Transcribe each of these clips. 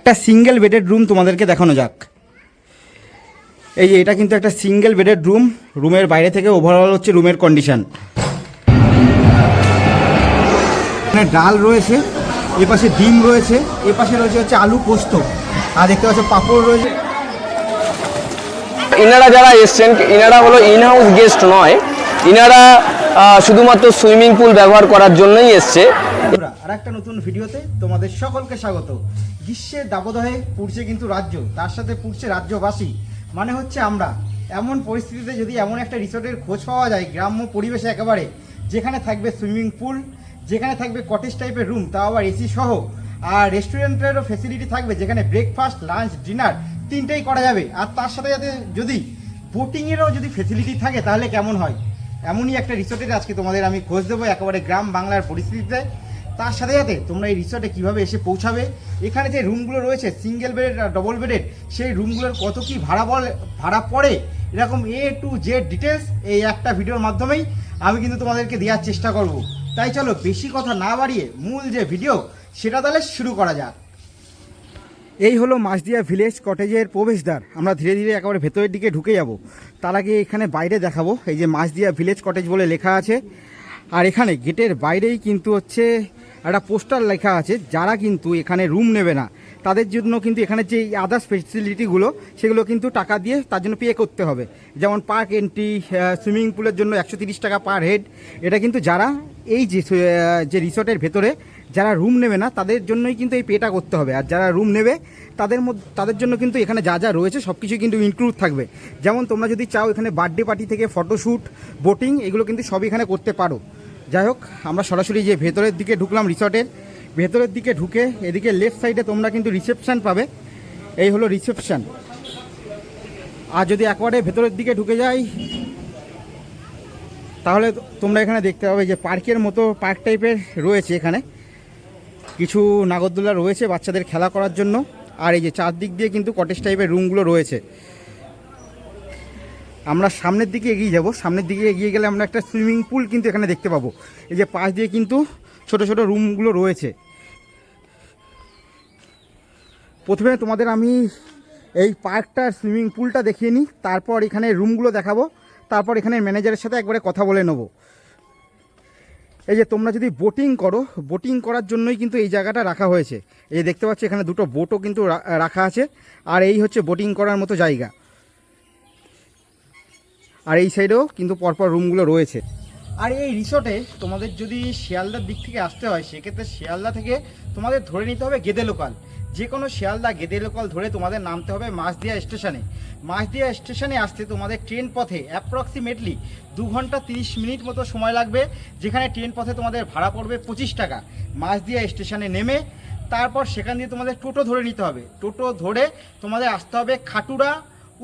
একটা single bedded room তোমাদেরকে দেখানো যাক। এই যে এটা কিন্তু একটা সিঙ্গেল বেডেড রুম রুমের বাইরে থেকে ওভারঅল হচ্ছে রুমের কন্ডিশন এখানে ডাল রয়েছে, এ পাশে ডিম রয়েছে, এ পাশে রয়েছে হচ্ছে আলু পোস্ত, আর দেখতে পাচ্ছ পাঁপড় রয়েছে। ইনারা যারা এসছেন, ইনারা হলো ইন হাউস গেস্ট নয়, ইনারা শুধুমাত্র সুইমিং পুল ব্যবহার করার জন্যই এসছে। বন্ধুরা আর একটা নতুন ভিডিওতে তোমাদের সকলকে স্বাগত। গ্রীষ্মের দাবদাহে পুড়ছে কিন্তু রাজ্য, তার সাথে পুড়ছে রাজ্যবাসী। মানে হচ্ছে আমরা। এমন পরিস্থিতিতে যদি এমন একটা রিসোর্টের খোঁজ পাওয়া যায়, গ্রাম্য পরিবেশে একেবারে, যেখানে থাকবে সুইমিং পুল, যেখানে থাকবে কটেজ টাইপের রুম, তাও আবার এসি সহ, আর রেস্টুরেন্টেরও ফেসিলিটি থাকবে যেখানে ব্রেকফাস্ট লাঞ্চ ডিনার তিনটেই করা যাবে। আর তার সাথে সাথে যদি বোটিংয়েরও যদি ফেসিলিটি থাকে, তাহলে কেমন হয়? এমনই একটা রিসোর্টের আজকে তোমাদের আমি খোঁজ দেবো একেবারে গ্রাম বাংলার পরিস্থিতিতে। তার সাথে সাথে তোমরা এই রিসোর্টে কীভাবে এসে পৌঁছাবে? এখানে যে রুমগুলো রয়েছে সিঙ্গেল বেডেড আর ডবল বেডেড সেই রুমগুলোর কত কি ভাড়া বল, ভাড়া পড়ে? এরকম এ টু জেড ডিটেলস এই একটা ভিডিওর মাধ্যমেই আমি কিন্তু তোমাদেরকে দেওয়ার চেষ্টা করব। তাই চলো, বেশি কথা না বাড়িয়ে মূল যে ভিডিও সেটা তাহলে শুরু করা যাক। এই হলো মাছদিয়া ভিলেজ কটেজের প্রবেশদ্বার। আমরা ধীরে ধীরে একেবারে ভেতরের দিকে ঢুকে যাব। তার আগে এখানে বাইরে দেখাবো, এই যে মাছদিয়া ভিলেজ কটেজ বলে লেখা আছে। আর এখানে গেটের বাইরেই কিন্তু হচ্ছে একটা পোস্টার লেখা আছে, যারা কিন্তু এখানে রুম নেবে না, তাদের জন্য কিন্তু এখানে যে আদার্স ফেসিলিটিগুলো সেগুলো কিন্তু টাকা দিয়ে তার জন্য পে করতে হবে। যেমন পার্ক এন্ট্রি সুইমিং পুলের জন্য একশো টাকা পার হেড এটা কিন্তু যারা এই যে যে রিসর্টের ভেতরে, যারা রুম নেবে না, তাদের জন্যই কিন্তু এই পেটা করতে হবে। আর যারা রুম নেবে, তাদের মধ্যে তাদের জন্য কিন্তু এখানে যা যা রয়েছে সব কিছুই কিন্তু ইনক্লুড থাকবে। যেমন তোমরা যদি চাও এখানে বার্থডে পার্টি থেকে ফটোশ্যুট বোটিং এগুলো কিন্তু সব এখানে করতে পারো। যাই হোক, আমরা সরাসরি যে ভেতরের দিকে ঢুকলাম রিসর্টের, ভেতরের দিকে ঢুকে এদিকে লেফট সাইডে তোমরা কিন্তু রিসেপশান পাবে। এই হলো রিসেপশান আর যদি একবারে ভেতরের দিকে ঢুকে যাই, তাহলে তোমরা এখানে দেখতে পাবে যে পার্কের মতো পার্ক টাইপের রয়েছে এখানে। কিছু নাগরদোলা রয়েছে বাচ্চাদের খেলা করার জন্য। আর এই যে চারদিক দিয়ে কিন্তু কটেজ টাইপের রুমগুলো রয়েছে। আমরা সামনের দিকে এগিয়ে যাব। সামনের দিকে এগিয়ে গেলে আমরা একটা সুইমিং পুল কিন্তু এখানে দেখতে পাবো। এই যে পাশ দিয়ে কিন্তু ছোট ছোট রুমগুলো রয়েছে। প্রথমে তোমাদের আমি এই পার্কটার সুইমিং পুলটা দেখিয়ে নিই। তারপর এখানে রুমগুলো দেখাবো। তারপর এখানে ম্যানেজারের সাথে একবারে কথা বলে নেব। এই যে তোমরা যদি বোটিং করো, বোটিং করার জন্যই কিন্তু এই জায়গাটা রাখা হয়েছে। এই দেখতে পাচ্ছ এখানে দুটো বোটও কিন্তু রাখা আছে। আর এই হচ্ছে বোটিং করার মতো জায়গা। আর এই সাইডেও কিন্তু পরপর রুমগুলো রয়েছে। আর এই রিসোর্টে তোমাদের যদি শিয়ালদার দিক থেকে আসতে হয়, সেক্ষেত্রে শিয়ালদা থেকে তোমাদের ধরে নিতে হবে গেদে লোকাল। যে কোনো শিয়ালদা গেদে লোকাল ধরে তোমাদের নামতে হবে মাছদিয়া স্টেশনে মাছদিয়া স্টেশনে আসতে তোমাদের ট্রেন পথে অ্যাপ্রক্সিমেটলি দু ঘণ্টা তিরিশ মিনিট মতো সময় লাগবে, যেখানে ট্রেন পথে তোমাদের ভাড়া পড়বে পঁচিশ টাকা। মাছদিয়া স্টেশনে নেমে তারপর সেখান দিয়ে তোমাদের টোটো ধরে নিতে হবে। টোটো ধরে তোমাদের আসতে হবে খাটুরা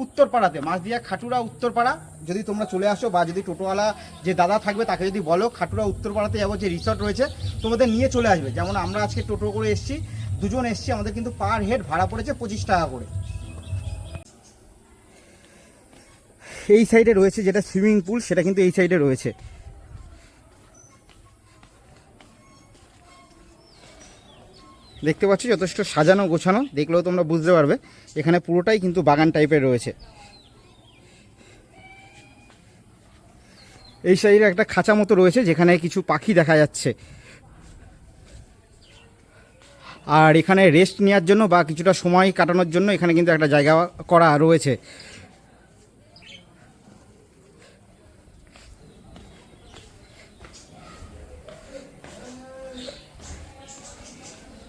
উত্তরপাড়াতে, মাছদিয়া খাটুরা উত্তরপাড়া। যদি তোমরা চলে আসো বা যদি টোটোওয়ালা যে দাদা থাকবে তাকে যদি বলো, খাটুরা উত্তরপাড়াতে যাব যে রিসর্ট রয়েছে, তোমাদের নিয়ে চলে আসবে। যেমন আমরা আজকে টোটো করে এসছি, দুজন এসছি, আমাদের কিন্তু পার হেড ভাড়া পড়েছে পঁচিশ টাকা করে। এই সাইডে রয়েছে যেটা সুইমিং পুল সেটা কিন্তু এই সাইডে রয়েছে। দেখতে পাচ্ছ যথেষ্ট সাজানো গোছানো, দেখলেও তোমরা বুঝতে পারবে। এখানে পুরোটাই কিন্তু বাগান টাইপের রয়েছে। এই সাইডে একটা খাঁচা মতো রয়েছে, যেখানে কিছু পাখি দেখা যাচ্ছে। আর এখানে রেস্ট নেওয়ার জন্য বা কিছুটা সময় কাটানোর জন্য এখানে কিন্তু একটা জায়গা করা রয়েছে।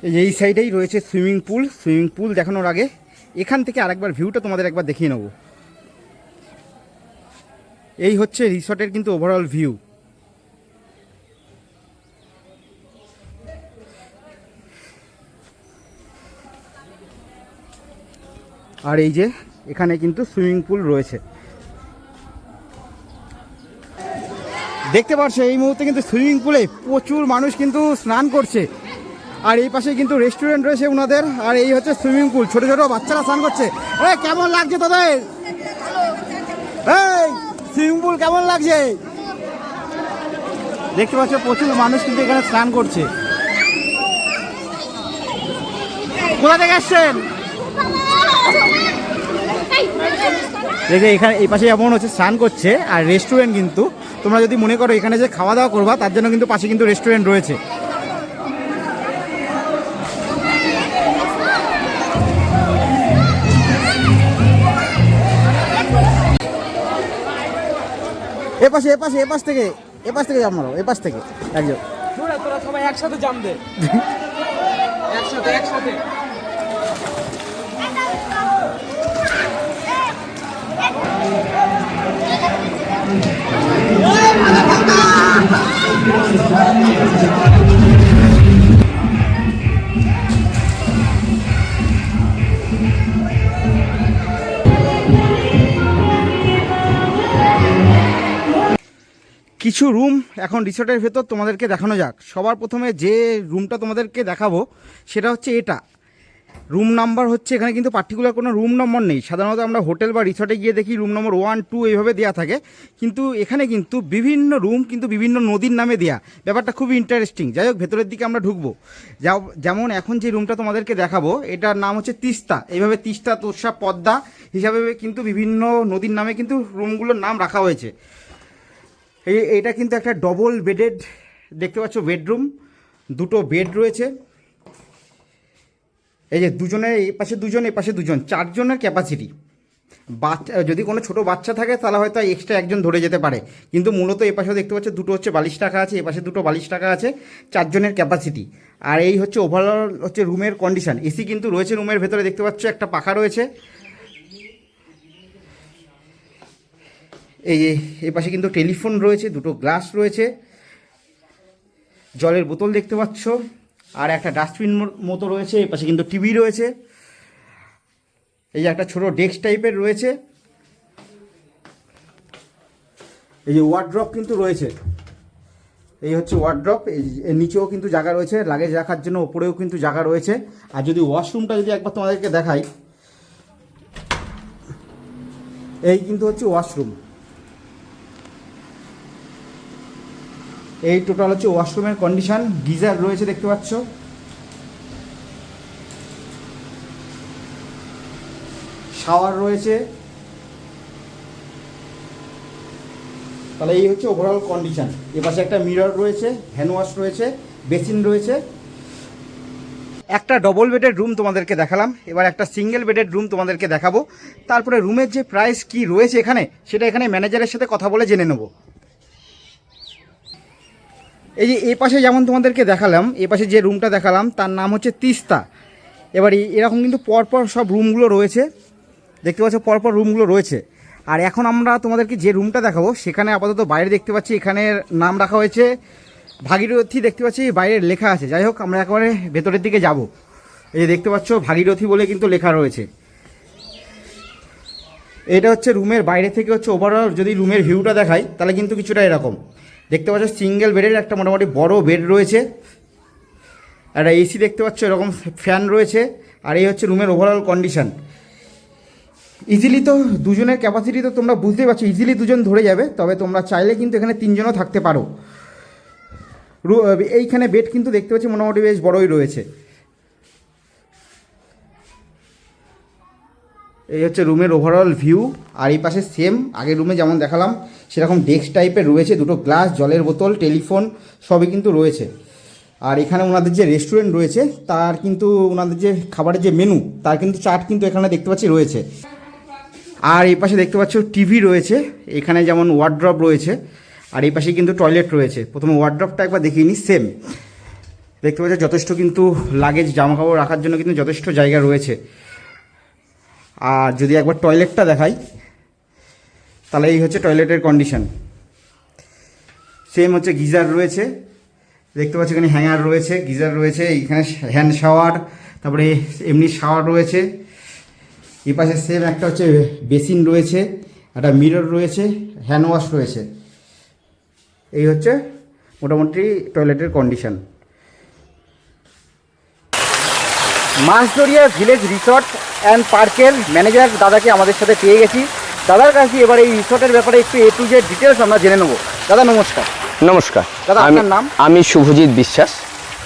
এই সাইডেই রয়েছে সুইমিং পুল। সুইমিং পুল দেখানোর আগে এখান থেকে আরেকবার ভিউটা তোমাদের একবার দেখিয়ে নেব। এই হচ্ছে রিসর্টের কিন্তু ওভারঅল ভিউ আর এই যে এখানে কিন্তু সুইমিং পুল রয়েছে। দেখতে পাচ্ছ এই মুহূর্তে কিন্তু সুইমিং পুলে প্রচুর মানুষ কিন্তু স্নান করছে। আর এই পাশে কিন্তু রেস্টুরেন্ট রয়েছে ওনাদের আর এই হচ্ছে সুইমিং পুল ছোট ছোট বাচ্চারা স্নান করছে। কেমন লাগছে তোদের? এই সুইমিং পুল কেমন লাগছে? দেখতে পাচ্ছ, প্রচুর মানুষ কিন্তু এখানে স্নান করছে। কোথা থেকে আসছেন? দেখে এখানে, এই পাশে এমন হচ্ছে, স্নান করছে, আর রেস্টুরেন্ট কিন্তু। তোমরা যদি মনে করো এখানে যে খাওয়া দাওয়া করবা, তার জন্য কিন্তু পাশে কিন্তু রেস্টুরেন্ট রয়েছে। এ এপাশে এ পাশে এ পাশ থেকে এপাশ থেকে জাম মারো এ থেকে একজন তোরা সবাই একসাথে জাম দে একসাথে একসাথে কিছু রুম এখন রিসর্টের ভেতর তোমাদেরকে দেখানো যাক। সবার প্রথমে যে রুমটা তোমাদেরকে দেখাবো, সেটা হচ্ছে এটা। রুম নাম্বার হচ্ছে, এখানে কিন্তু পার্টিকুলার কোনো রুম নম্বর নেই। সাধারণত আমরা হোটেল বা রিসর্টে গিয়ে দেখি রুম নম্বর ওয়ান টু এইভাবে দেওয়া থাকে। কিন্তু এখানে কিন্তু বিভিন্ন রুম কিন্তু বিভিন্ন নদীর নামে দেয়া। ব্যাপারটা খুবই ইন্টারেস্টিং যাই হোক, ভেতরের দিকে আমরা ঢুকবো। যেমন এখন যে রুমটা তোমাদেরকে দেখাবো, এটার নাম হচ্ছে তিস্তা। এইভাবে তিস্তা, তোষা, পদ্মা হিসাবে কিন্তু বিভিন্ন নদীর নামে কিন্তু রুমগুলোর নাম রাখা হয়েছে। এই এটা কিন্তু একটা ডবল বেডেড দেখতে পাচ্ছ বেডরুম দুটো বেড রয়েছে। এই যে দুজনের এই পাশে দুজন, এই পাশে দুজন, চারজনের ক্যাপাসিটি বাচ্চা, যদি কোনো ছোট বাচ্চা থাকে, তাহলে হয়তো এক্সট্রা একজন ধরে যেতে পারে। কিন্তু মূলত এই পাশেও দেখতে পাচ্ছ, দুটো হচ্ছে বালিশ টাকা আছে, এ পাশে দুটো বালিশ টাকা আছে, চারজনের ক্যাপাসিটি আর এই হচ্ছে ওভারঅল হচ্ছে রুমের কন্ডিশন এসি কিন্তু রয়েছে রুমের ভেতরে, দেখতে পাচ্ছ একটা পাখা রয়েছে। এই এই পাশে কিন্তু টেলিফোন রয়েছে, দুটো গ্লাস রয়েছে। জলের বোতল দেখতে পাচ্ছ, আর একটা ডাস্টবিন মতো রয়েছে, এই পাশে কিন্তু টিভি রয়েছে। এই যে একটা ছোট ডেস্ক টাইপের রয়েছে। এই যে ওয়ার্ড্রপ কিন্তু রয়েছে। এই হচ্ছে ওয়ার্ড্রপ এর নিচেও কিন্তু জায়গা রয়েছে, লাগেজ রাখার জন্য ওপরেও কিন্তু জায়গা রয়েছে। আর যদি ওয়াশরুমটা যদি একবার তোমাদেরকে দেখাই, এই কিন্তু হচ্ছে ওয়াশরুম। এই টোটাল হচ্ছে ওয়াশরুমের কন্ডিশন, গিজার রয়েছে দেখতে পাচ্ছ। শাওয়ার রয়েছে। তাহলে এই হচ্ছে ওভারঅল কন্ডিশন এ পাশে একটা মিরর রয়েছে হ্যান্ড ওয়াশ রয়েছে বেসিন রয়েছে। একটা ডবল বেডের রুম তোমাদেরকে দেখালাম, এবার একটা সিঙ্গেল বেডের রুম তোমাদেরকে দেখাবো। তারপরে রুমের যে প্রাইস কি রয়েছে এখানে, সেটা এখানে ম্যানেজারের সাথে কথা বলে জেনে নেব। এই যে এ পাশে যেমন তোমাদেরকে দেখালাম, এ পাশে যে রুমটা দেখালাম, তার নাম হচ্ছে তিস্তা। এবার এরকম কিন্তু পরপর সব রুমগুলো রয়েছে। দেখতে পাচ্ছ পরপর রুমগুলো রয়েছে। আর এখন আমরা তোমাদেরকে যে রুমটা দেখাবো, সেখানে আপাতত বাইরে দেখতে পাচ্ছি এখানের নাম রাখা হয়েছে। ভাগীরথী দেখতে পাচ্ছি বাইরে লেখা আছে। যাই হোক, আমরা একেবারে ভেতরের দিকে যাব। এই যে দেখতে পাচ্ছ, ভাগীরথী বলে কিন্তু লেখা রয়েছে। এটা হচ্ছে রুমের বাইরে থেকে হচ্ছে ওভারঅল যদি রুমের ভিউটা দেখাই, তাহলে কিন্তু কিছুটা এরকম। দেখতে পাচ্ছ সিঙ্গেল বেডের একটা মোটামুটি বড় বেড রয়েছে। একটা এসি দেখতে পাচ্ছ, এরকম ফ্যান রয়েছে। আর এই হচ্ছে রুমের ওভারঅল কন্ডিশান ইজিলি তো দুজনের ক্যাপাসিটি তো তোমরা বুঝতেই পারছ ইজিলি দুজন ধরে যাবে, তবে তোমরা চাইলে কিন্তু এখানে তিনজনও থাকতে পারো। এইখানে বেড কিন্তু দেখতে পাচ্ছি মোটামুটি বেশ বড়ই রয়েছে। এই হচ্ছে রুমের ওভারঅল ভিউ আর এই পাশে সেম আগের রুমে যেমন দেখালাম, সেরকম ডেস্ক টাইপের রয়েছে, দুটো গ্লাস জলের বোতল টেলিফোন সবই কিন্তু রয়েছে। আর এখানে ওনাদের যে রেস্টুরেন্ট রয়েছে, তার কিন্তু ওনাদের যে খাবারের যে মেনু তার কিন্তু চার্ট কিন্তু এখানে দেখতে পাচ্ছি রয়েছে। আর এই পাশে দেখতে পাচ্ছ টিভি রয়েছে, এখানে যেমন ওয়ার্ড্রপ রয়েছে, আর এই পাশে কিন্তু টয়লেট রয়েছে। প্রথমে ওয়ার্ড্রপটা একবার দেখিয়ে নিই সেম দেখতে পাচ্ছ যথেষ্ট কিন্তু লাগেজ জামাকাপড় রাখার জন্য কিন্তু যথেষ্ট জায়গা রয়েছে। আর যদি একবার টয়লেটটা দেখাই, তাহলে এই হচ্ছে টয়লেটের কন্ডিশন সেম হচ্ছে গিজার রয়েছে, দেখতে পাচ্ছি এখানে হ্যাঙ্গার রয়েছে, গিজার রয়েছে, এইখানে হ্যান্ড শাওয়ার তারপরে এমনি শাওয়ার রয়েছে। এই পাশে সেম একটা হচ্ছে বেসিন রয়েছে, একটা মিরর রয়েছে হ্যান্ড ওয়াশ রয়েছে। এই হচ্ছে মোটামুটি টয়লেটের condition Machhdariya village resort and পার্কের ম্যানেজার দাদাকে আমাদের সাথে পেয়ে গেছি। দাদার কাছে এবার এই রিসর্টের ব্যাপারে একটু এ টু জেড ডিটেলস আমরা জেনে নেব। দাদা নমস্কার। নমস্কার। দাদা, আপনার নাম? আমি শুভজিৎ বিশ্বাস।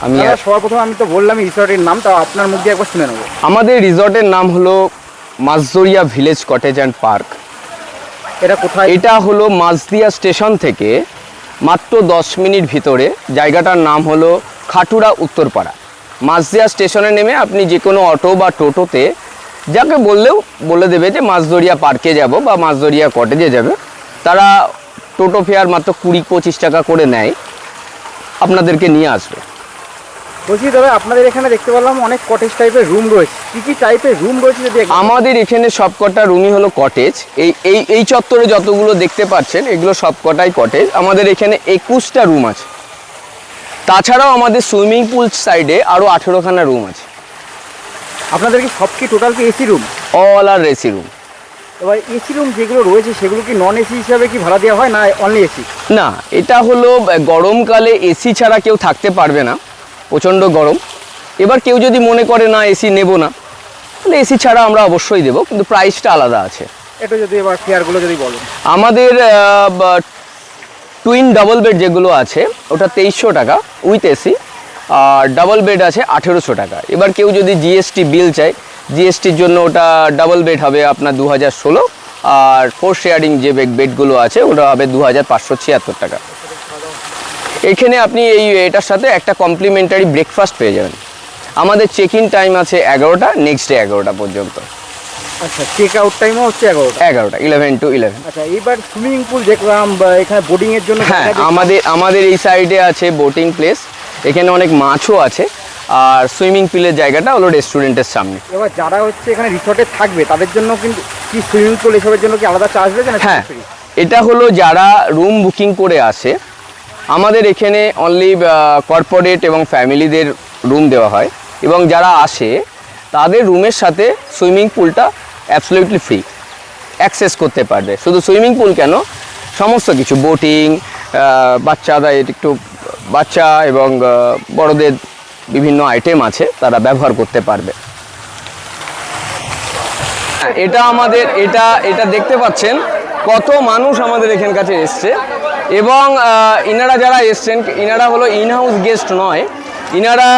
আমি দাদা, সবার প্রথমে আমি তো বললাম রিসর্টের নাম তা আপনার মুখ দিয়ে একবার শুনে নেব। আমাদের রিসর্টের নাম হলো Majhdariya village cottage and park. এটা কোথায়? এটা হলো মাঝদিয়া স্টেশন থেকে মাত্র দশ মিনিট ভিতরে। জায়গাটার নাম হলো খাটুরা উত্তরপাড়া। মাঝদিয়া স্টেশনে নেমে আপনি যে কোনো অটো বা টোটোতে যাকে বললেও বলে দেবে যে মাঝদরিয়া পার্কে যাব বা মাঝদরিয়া কটেজে যাবে। তারা টোটো ফেয়ার মাত্র কুড়ি পঁচিশ টাকা করে নেয়। আপনাদেরকে নিয়ে আসবে। বলছি দাদা আপনাদের এখানে দেখতে পেলাম অনেক কটেজ টাইপের রুম রয়েছে। কি কি টাইপের রুম রয়েছে যদি আমাদের এখানে সবকটা রুমই হলো কটেজ এই এই এই চত্বরে যতগুলো দেখতে পাচ্ছেন এগুলো সবকটাই কটেজ আমাদের এখানে একুশটা রুম আছে। তাছাড়াও আমাদের সুইমিং পুল সাইডে আরও আঠেরোখানা রুম আছে। আপনাদের কি সব কি টোটাল কি এসি রুম অল আর রেসি রুম এবার এসি রুম যেগুলো রয়েছে সেগুলো কি নন এসি হিসাবে কি ভাড়া দেওয়া হয় না অনলি এসি না এটা হলো গরমকালে এসি ছাড়া কেউ থাকতে পারবে না। প্রচণ্ড গরম। এবার কেউ যদি মনে করে না এসি নেব না তাহলে এসি ছাড়া আমরা অবশ্যই দেবো কিন্তু প্রাইসটা আলাদা আছে। এটা যদি এবার ফেয়ারগুলো যদি বলেন। আমাদের টুইন ডাবল বেড যেগুলো আছে, ওটা তেইশশো টাকা উইথ এসি আর ডাবল বেড আছে আঠেরোশো টাকা। এবার কেউ যদি জিএসটি বিল চায় জিএসটির জন্য ওটা ডাবল বেড হবে আপনার দু হাজার ষোলো, আর ফোর শেয়ারিং যে বেড বেডগুলো আছে, ওটা হবে দু হাজার পাঁচশো ছিয়াত্তর টাকা। এখানে আপনি এই এটার সাথে একটা কমপ্লিমেন্টারি ব্রেকফাস্ট পেয়ে যাবেন। আমাদের চেক ইন টাইম আছে এগারোটা নেক্সট ডে এগারোটা পর্যন্ত। আচ্ছা চেক আউট টাইমও হচ্ছে এগারোটা। এগারোটা ইলেভেন টু ইলেভেন আচ্ছা এবার সুইমিং পুল দেখলাম এখানে বোটিং এর জন্য হ্যাঁ আমাদের আমাদের এই সাইডে আছে বোটিং প্লেস এখানে অনেক মাছও আছে। আর সুইমিং পুলের জায়গাটা হলো রেস্টুরেন্টের সামনে। এবার যারা হচ্ছে এখানে রিসর্টে থাকবে তাদের জন্য কিন্তু কি সুইমিং পুল এসবের জন্য কি আলাদা চার্জ না হ্যাঁ এটা হলো যারা রুম বুকিং করে আসে আমাদের এখানে অনলি কর্পোরেট এবং ফ্যামিলিদের রুম দেওয়া হয়। এবং যারা আসে তাদের রুমের সাথে সুইমিং পুলটা অ্যাবসলিউটলি ফ্রি অ্যাক্সেস করতে পারবে। শুধু সুইমিং পুল কেন? সমস্ত কিছু বোটিং বাচ্চাদের একটু, বাচ্চা এবং বড়দের বিভিন্ন আইটেম আছে, তারা ব্যবহার করতে পারবে। এটা আমাদের, এটা এটা দেখতে পাচ্ছেন কত মানুষ আমাদের এখান কাছে এসছে। এবং ইনারা যারা এসছেন, ইনারা হলো ইনহাউস গেস্ট নয়। ইনারা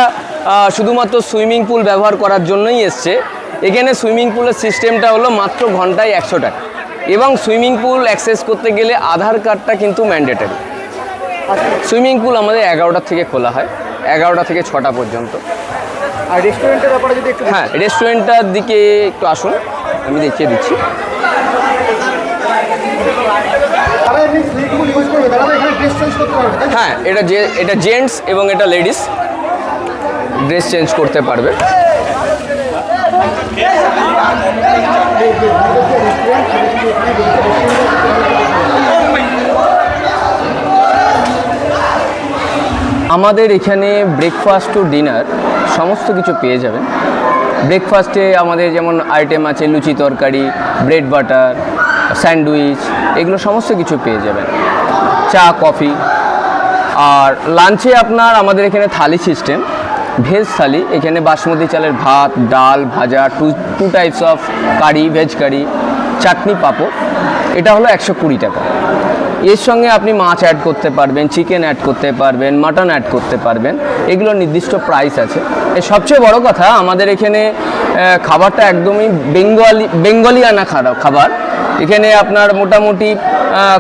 শুধুমাত্র সুইমিং পুল ব্যবহার করার জন্যই এসছে। এখানে সুইমিং পুলের সিস্টেমটা হলো মাত্র ঘন্টায় একশো টাকা। এবং সুইমিং পুল অ্যাক্সেস করতে গেলে আধার কার্ডটা কিন্তু ম্যান্ডেটারি। সুইমিং পুল আমাদের এগারোটা থেকে খোলা হয় এগারোটা থেকে ছটা পর্যন্ত। আর রেস্টুরেন্টের ব্যাপারে যদি একটু হ্যাঁ রেস্টুরেন্টটার দিকে একটু আসুন আমি দেখিয়ে দিচ্ছি? হ্যাঁ এটা যে এটা জেন্টস এবং এটা লেডিস ড্রেস চেঞ্জ করতে পারবে। আমাদের এখানে ব্রেকফাস্ট টু ডিনার সমস্ত কিছু পেয়ে যাবেন। ব্রেকফাস্টে আমাদের যেমন আইটেম আছে লুচি তরকারি ব্রেড বাটার স্যান্ডউইচ এগুলো সমস্ত কিছু পেয়ে যাবেন। চা কফি আর লাঞ্চে আপনার আমাদের এখানে থালি সিস্টেম ভেজ থালি এখানে বাসমতি চালের ভাত, ডাল, ভাজা two two types of curry veg curry চাটনি পাঁপড়। এটা হলো একশো কুড়ি টাকা। এর সঙ্গে আপনি মাছ অ্যাড করতে পারবেন চিকেন অ্যাড করতে পারবেন মাটন অ্যাড করতে পারবেন। এগুলো নির্দিষ্ট প্রাইস আছে। এর সবচেয়ে বড় কথা, আমাদের এখানে খাবারটা একদমই বেঙ্গলি বেঙ্গলিয়ানা খাবার। এখানে আপনার মোটামুটি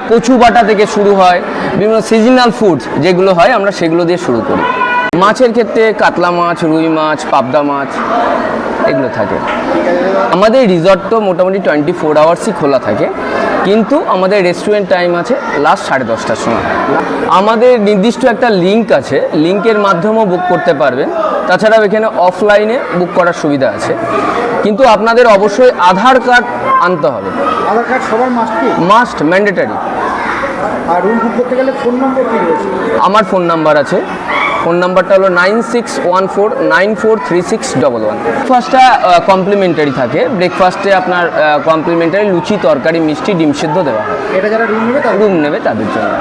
কচু বাটা থেকে শুরু হয়, বিভিন্ন সিজনাল ফুডস যেগুলো হয়, আমরা সেগুলো দিয়ে শুরু করি। মাছের ক্ষেত্রে কাতলা মাছ রুই মাছ পাবদা মাছ এগুলো থাকে। আমাদের রিসর্ট তো মোটামুটি টোয়েন্টি ফোর আওয়ার্সই খোলা থাকে। কিন্তু আমাদের রেস্টুরেন্ট টাইম আছে লাস্ট সাড়ে দশটার সময়। আমাদের নির্দিষ্ট একটা লিঙ্ক আছে লিঙ্কের মাধ্যমেও বুক করতে পারবেন। তাছাড়াও এখানে অফলাইনে বুক করার সুবিধা আছে। কিন্তু আপনাদের অবশ্যই আধার কার্ড আনতে হবে। আধার কার্ড সবার মাস্ট মাস্ট ম্যান্ডেটারি আর রুম বুক করতে গেলে ফোন নম্বর কি রয়েছে? আমার ফোন নাম্বার আছে। ফোন নাম্বারটা হলো nine six one four nine four three six double one. ব্রেকফাস্টটা কমপ্লিমেন্টারি থাকে। ব্রেকফাস্টে আপনার কমপ্লিমেন্টারি লুচি তরকারি মিষ্টি ডিম সিদ্ধ দেওয়া হয়। এটা যারা রুম নেবে রুম নেবে তাদের জন্য।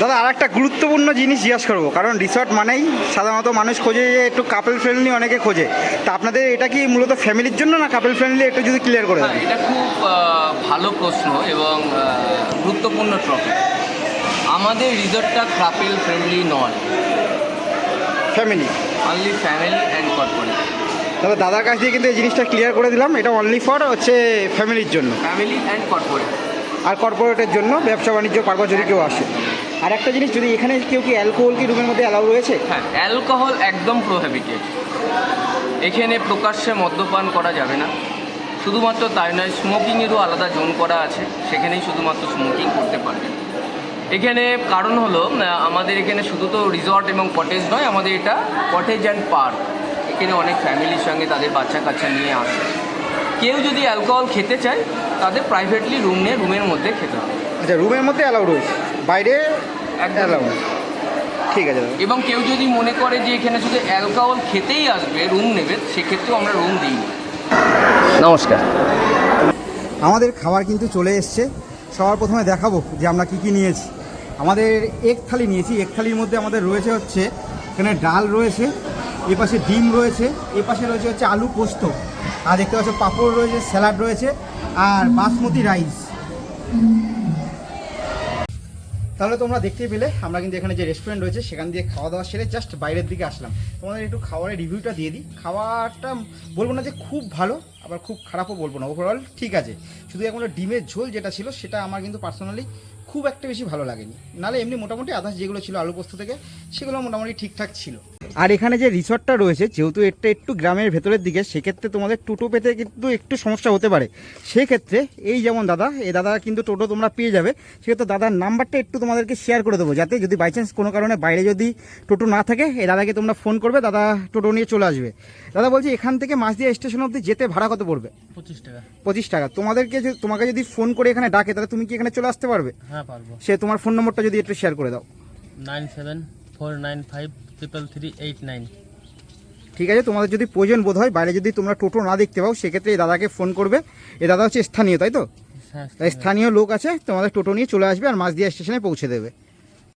দাদা আর একটা গুরুত্বপূর্ণ জিনিস জিজ্ঞাসা করব। কারণ রিসর্ট মানেই সাধারণত মানুষ খোঁজে যে একটু কাপেল ফ্রেন্ডলি অনেকে খোঁজে। তা আপনাদের এটা কি মূলত ফ্যামিলির জন্য না কাপেল ফ্রেন্ডলি একটু যদি ক্লিয়ার করে এটা খুব ভালো প্রশ্ন এবং গুরুত্বপূর্ণ টপিক আমাদের রিসর্টটা কাপেল ফ্রেন্ডলি নয়। Family only family and corporate তাহলে দাদার কাছ দিয়ে কিন্তু এই জিনিসটা ক্লিয়ার করে দিলাম। এটা অনলি ফর হচ্ছে ফ্যামিলির জন্য। ফ্যামিলি অ্যান্ড কর্পোরেট আর কর্পোরেটের জন্য ব্যবসা বাণিজ্য পারপাস যদি কেউ আসে। আর একটা জিনিস যদি এখানে কেউ কি অ্যালকোহল কি রুমের মধ্যে অ্যালাউ রয়েছে? হ্যাঁ অ্যালকোহল একদম প্রোহিবিটেড এখানে প্রকাশ্যে মদ্যপান করা যাবে না। শুধুমাত্র তাই নয় স্মোকিংয়েরও আলাদা জোন করা আছে। সেখানেই শুধুমাত্র স্মোকিং করতে পারবেন এখানে কারণ হলো আমাদের এখানে শুধু তো রিসর্ট এবং কটেজ নয় আমাদের এটা কটেজ অ্যান্ড পার্ক এখানে অনেক ফ্যামিলির সঙ্গে তাদের বাচ্চা কাচ্চা নিয়ে আসে। কেউ যদি অ্যালকোহল খেতে চায় তাদের প্রাইভেটলি রুম নিয়ে রুমের মধ্যে খেতে হবে। আচ্ছা রুমের মধ্যে অ্যালাউ রয়েছে? বাইরে একদম। অ্যালাউ ঠিক আছে এবং কেউ যদি মনে করে যে এখানে শুধু অ্যালকোহল খেতেই আসবে রুম নেবে সেক্ষেত্রেও আমরা রুম দিই নমস্কার। আমাদের খাবার কিন্তু চলে এসছে। সবার প্রথমে দেখাবো যে আমরা কি কি নিয়েছি। আমাদের এক থালি নিয়েছি, এক থালির মধ্যে আমাদের রয়েছে হচ্ছে, এখানে ডাল রয়েছে এপাশে পাশে ডিম রয়েছে এপাশে পাশে রয়েছে হচ্ছে আলু পোস্ত। আর দেখতে পাচ্ছ পাঁপড় রয়েছে, স্যালাড রয়েছে, আর বাসমতি রাইস। তাহলে তোমরা দেখতেই পেলে, আমরা কিন্তু এখানে যে রেস্টুরেন্ট রয়েছে, সেখান দিয়ে খাওয়া দাওয়া সেরে জাস্ট বাইরের দিকে আসলাম। তোমাদের একটু খাবারের রিভিউটা দিয়ে দিই। খাবারটা বলব না যে খুব ভালো, আবার খুব খারাপও বলব না। ওভারঅল ঠিক আছে। শুধু এখন ডিমের ঝোল যেটা ছিল, সেটা আমার কিন্তু পার্সোনালি খুব একটা বেশি ভালো লাগেনি। নাহলে এমনি মোটামুটি আদার্স যেগুলো ছিল আলু পোস্ত থেকে সেগুলো মোটামুটি ঠিকঠাক ছিল। আর এখানে যে রিসর্টটা রয়েছে যেহেতু এটা একটু গ্রামের ভেতরের দিকে সেক্ষেত্রে তোমাদের টোটো পেতে কিন্তু একটু সমস্যা হতে পারে। সেক্ষেত্রে এই যেমন দাদা এই দাদা কিন্তু টোটো তোমরা পেয়ে যাবে। সেক্ষেত্রে দাদার নাম্বারটা একটু তোমাদেরকে শেয়ার করে দেবো যাতে যদি বাই চান্স কোনো কারণে বাইরে যদি টোটো না থাকে এই দাদাকে তোমরা ফোন করবে দাদা টোটো নিয়ে চলে আসবে। দাদা বলছি এখান থেকে মাঝদিয়া স্টেশন অবধি যেতে ভাড়া কত পড়বে? পঁচিশ টাকা। পঁচিশ টাকা। তোমাদেরকে যে তোমাকে যদি ফোন করে এখানে ডাকে তাহলে তুমি কি এখানে চলে আসতে পারবে? হ্যাঁ পারব। সে তোমার ফোন নম্বরটা যদি একটু শেয়ার করে দাও। Nine seven four nine five triple three eight nine. ঠিক আছে তোমাদের যদি প্রয়োজন বোধ হয় বাইরে যদি তোমরা টোটো না দেখতে পাও সেক্ষেত্রে এই দাদাকে ফোন করবে। এ দাদা হচ্ছে স্থানীয় তাই তো? হ্যাঁ স্থানীয়। লোক আছে তোমাদের টোটো নিয়ে চলে আসবে আর মাঝদিয়া স্টেশনে পৌঁছে দেবে।